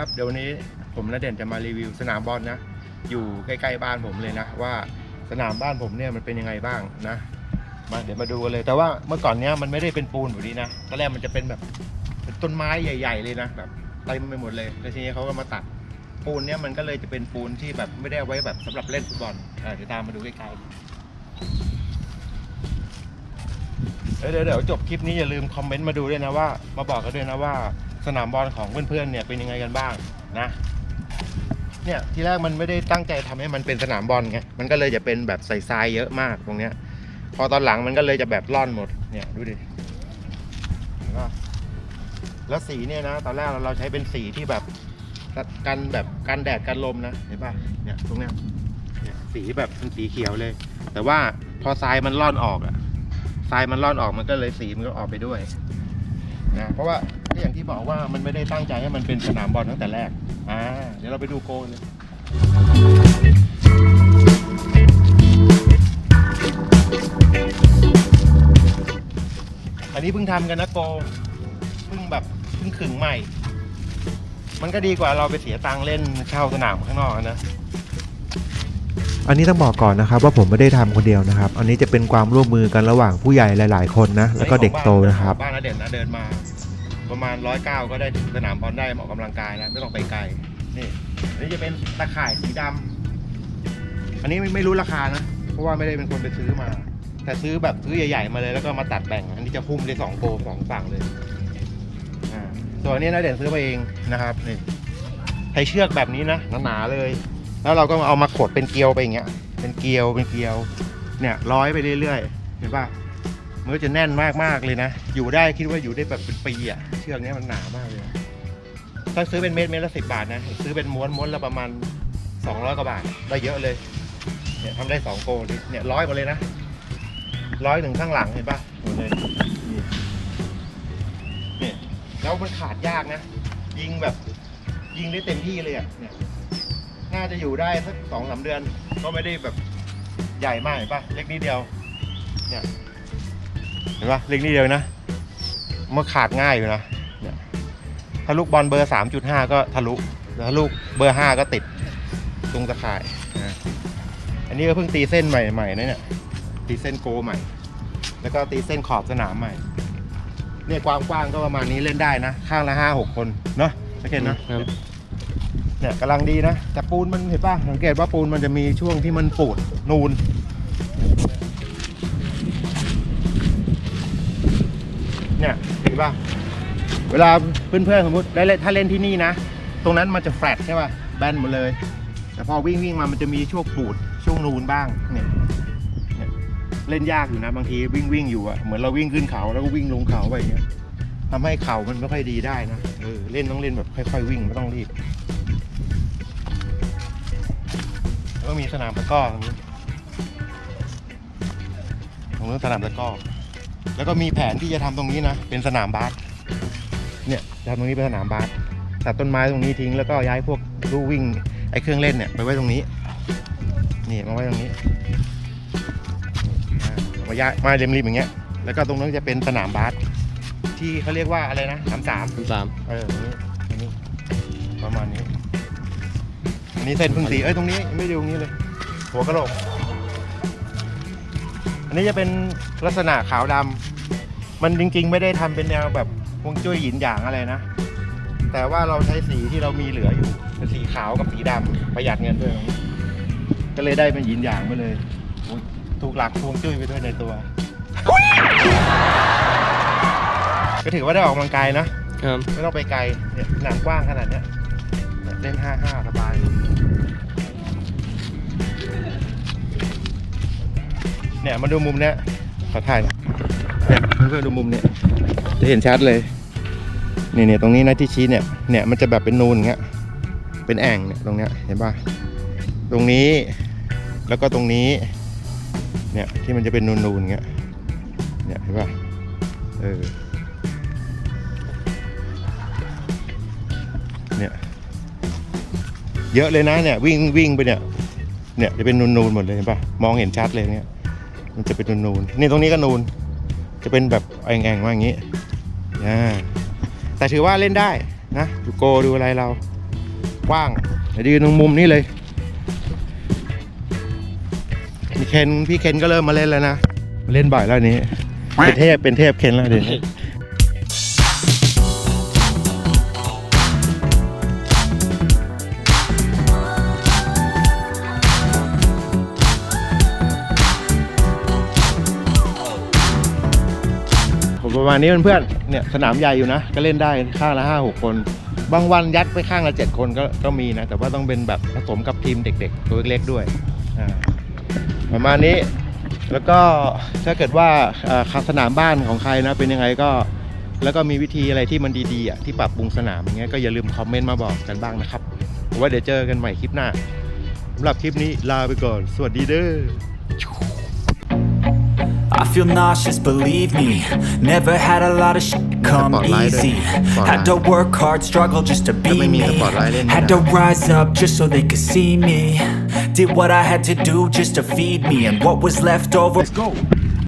ครับเดี๋ยววันนี้ผมและเด่นจะมารีวิวสนามบอลนะ อยู่ใกล้ๆบ้านผมเลยนะ ว่าสนามบ้านผมเนี่ยมันเป็นยังไงบ้างนะ มาเดี๋ยวมาดูกันเลยแต่ว่าเมื่อก่อนเนี้ยมันไม่ได้เป็นปูนแบบนี้นะตอนแรกมันจะเป็นแบบเป็นต้นไม้ใหญ่ ๆ เลยนะแบบเต็มไปหมดเลยแล้วทีนี้เขาก็มาตัดปูนเนี้ยมันก็เลยจะเป็นปูนที่แบบไม่ได้เอาไว้แบบสำหรับเล่นฟุตบอลเดี๋ยวตามมาดูใกล้ๆเอ้ยเดี๋ยวเดี๋ยวจบคลิปนี้อย่าลืมคอมเมนต์มาดูด้วยนะว่า มาบอกกันด้วยนะว่า สนามบอลของเพื่อนๆเนี่ยเป็นยังไงกันบ้างนะเนี่ยทีแรกมันไม่ได้ตั้งใจทำให้มันเป็นสนามบอลไงมันก็เลยจะเป็นแบบใส่ทรายเยอะมากตรงเนี้ย พอตอนหลังมันก็เลยจะแบบร่อนหมดเนี่ยดูดิแล้วสีเนี่ยนะ ตอนแรกเราใช้เป็นสีที่แบบกันแบบกันแดดกันลมนะเห็นปะเนี่ยตรงเนี้ยเนี่ยสีแบบเป็นสีเขียวเลย แต่ว่าพอทรายมันร่อนออกอะทรายมันร่อนออกมันก็เลยสีมันก็ออกไปด้วย นะเพราะว่าก็อย่างที่บอกว่ามันไม่ได้ตั้งใจให้มันเป็นสนามบอลตั้งแต่แรกอ่าเดี๋ยวเราไปดูโกนเลยอันนี้เพิ่งทำกันนะโกเพิ่งแบบเพิ่งขึงใหม่ มันก็ดีกว่าเราไปเสียตังค์เล่นเช่าสนามข้างนอกนะ อันนี้ต้องบอกก่อนนะครับว่าผมไม่ได้ทำคนเดียวนะครับ อันนี้จะเป็นความร่วมมือกันระหว่างผู้ใหญ่หลาย ๆ คนนะแล้วก็เด็กโตนะครับ บ้านนาเด่นนะเดินมาประมาณร้อยเก้าก็ได้ถึงสนามบอลได้เหมาะกำลังกายแล้วไม่ต้องไปไกลนี่อันนี้จะเป็นตะข่ายสีดำอันนี้ไม่ไม่รู้ราคานะเพราะว่าไม่ได้เป็นคนไปซื้อมา แต่ซื้อแบบซื้อใหญ่ๆมาเลยแล้วก็มาตัดแบ่ง อันนี้จะหุ้มได้สองโกสองฝั่งเลยอ่าส่วนอันนี้นะเด่นซื้อมาเองนะครับนี่ใช้เชือกแบบนี้นะหนาๆเลย แล้วเราก็เอามาขดเป็นเกลียวไปอย่างเงี้ย เป็นเกลียวเป็นเกลียว เนี่ยร้อยไปเรื่อยๆเห็นป่ะมันก็จะแน่นมากๆเลยนะ อยู่ได้คิดว่าอยู่ได้แบบเป็นปีอะเชือกเนี้ยมันหนามากเลย ถ้าซื้อเป็นเม็ดเม็ดละสิบบาทนะ ซื้อเป็นม้วนม้วนละประมาณสองร้อยกว่าบาท ได้เยอะเลย เนี่ยทำได้สองโกลเนี่ยร้อยหมดเลยนะ ร้อยถึงข้างหลังเห็นป่ะหมดเลยเนี่ยแล้วมันขาดยากนะ ยิงแบบ ยิงได้เต็มที่เลยอะ เนี่ย น่าจะอยู่ได้สักสองสามเดือน ก็ไม่ได้แบบใหญ่มากเห็นปะเล็กนิดเดียว เนี่ยเห็นปะเล็กนิดเดียวนะมันขาดง่ายอยู่นะเนี่ยถ้าลูกบอลเบอร์สามจุดห้าก็ทะลุแต่ถ้าลูกเบอร์ห้าก็ติดตรงตะข่ายนะอันนี้ก็เพิ่งตีเส้นใหม่ๆนะเนี่ยตีเส้นโกใหม่ แล้วก็ตีเส้นขอบสนามใหม่เนี่ยความกว้างก็ประมาณนี้เล่นได้นะ ข้างละห้าหกคนเนาะโอเคเนาะครับ เนี่ยกำลังดีนะ แต่ปูนมันเห็นป่ะสังเกตว่าปูนมันจะมีช่วงที่มันปูดนูน เนี่ยเห็นป่ะเวลาเพื่อนๆสมมติได้เล่นถ้าเล่นที่นี่นะ ตรงนั้นมันจะแฟลตใช่ป่ะแบนหมดเลย แต่พอวิ่งวิ่งมามันจะมีช่วงปูดช่วงนูนบ้างเนี่ยเนี่ยเล่นยากอยู่นะ บางทีวิ่งวิ่งอยู่อะเหมือนเราวิ่งขึ้นเขาแล้วก็วิ่งลงเขาไปเงี้ยทำให้เข่ามันไม่ค่อยดีได้นะเออเล่นต้องเล่นแบบค่อย ๆ วิ่งไม่ต้องรีบ ก็มีสนามตะกร้อตรงนี้ตรงนู้นสนามตะกร้อแล้วก็มีแผนที่จะทำตรงนี้นะ เป็นสนามบาสเนี่ยจะทำตรงนี้เป็นสนามบาสตัดต้นไม้ตรงนี้ทิ้งแล้วก็ย้ายพวกลู่วิ่งไอ้เครื่องเล่นเนี่ยไปไว้ตรงนี้ นี่มาไว้ตรงนี้อ่ามาย้ายมาเริมๆอย่างเงี้ย แล้วก็ตรงนั้นจะเป็นสนามบาสที่เขาเรียกว่าอะไรนะสามสามสามเออตรงนี้ตรงนี้ประมาณนี้อั นนี้เส้นเพึ่งสีเอ้ยตรงนี้ไม่ดูตรงนี้เลย หัวกะโหลก อันนี้จะเป็นลักษณะขาวดำมันจริง ๆ ไม่ได้ทำเป็นแนวแบบฮวงจุ้ยหยินหยางอะไรนะ แต่ว่าเราใช้สีที่เรามีเหลืออยู่เป็นสีขาวกับสีดำประหยัดเงินด้วยตรงนี้ก็เลยได้เป็นหยินหยางไปเลยโอ้ยถูกหลักฮวงจุ้ยไปด้วยในตัว ก็ถือว่าได้ออกกำลังกายนะครับไม่ต้องไปไกลเนี่ยหนังกว้างขนาดเนี้ย เนี่ยเล่นห้าห้าสบายเนี่ยมาดูมุมเนี้ยขอถ่ายน่อยเนี่ยเพื่อนๆดูมุมเนี้ยจะเห็นชัดเลยเนี่ยเนี่ยตรงนี้นะที่ชี้เนี่ยเนี่ยมันจะแบบเป็นนูนอย่างเงี้ยเป็นแอ่งเนี่ยตรงเนี้ยเห็นป่ะตรงนี้แล้วก็ตรงนี้เนี่ยที่มันจะเป็นนูนๆอย่างเงี้ยเนี่ยเห็นป่ะเออเนี่ย เยอะเลยนะเนี่ยวิ่งวิ่งไปเนี่ยเนี่ยจะเป็นนูนๆหมดเลยเห็นปะมองเห็นชัดเลยเนี่ยมันจะเป็นนูนๆนี่ตรงนี้ก็นูน จะเป็นแบบแองๆว่าอย่างนี้อ่าแต่ถือว่าเล่นได้นะดูโกดูอะไรเรากว้างเดี๋ยวยืนตรงมุมนี้เลยมีเคนพี่เคนก็เริ่มมาเล่นแล้วนะมาเล่นบ่อยแล้วนี้เป็นเทพเป็นเทพเคนแล้วเดี๋ยว ประมาณนี้เพื่อนๆเนี่ยสนามใหญ่อยู่นะ ก็เล่นได้ข้างละห้าหกคน บางวันยัดไปข้างละเจ็ดคนก็ก็มีนะ แต่ว่าต้องเป็นแบบผสมกับทีมเด็ก ๆ ตัวเล็กๆด้วยประมาณนี้แล้วก็ถ้าเกิดว่าสนามบ้านของใครนะเป็นยังไงก็ แล้วก็มีวิธีอะไรที่มันดีๆอะที่ปรับปรุงสนามอย่างเงี้ยก็อย่าลืมคอมเมนต์มาบอกกันบ้างนะครับว่าเดี๋ยวเจอกันใหม่คลิปหน้าสำหรับคลิปนี้ลาไปก่อน สวัสดีเด้อ I feel nauseous, believe me. Never had a lot of shit come easy. Had to work hard, struggle just to be me me. the spotlight in Had to rise up just so they could see me. Did what I had to do just to feed me, and what was left over. Let's go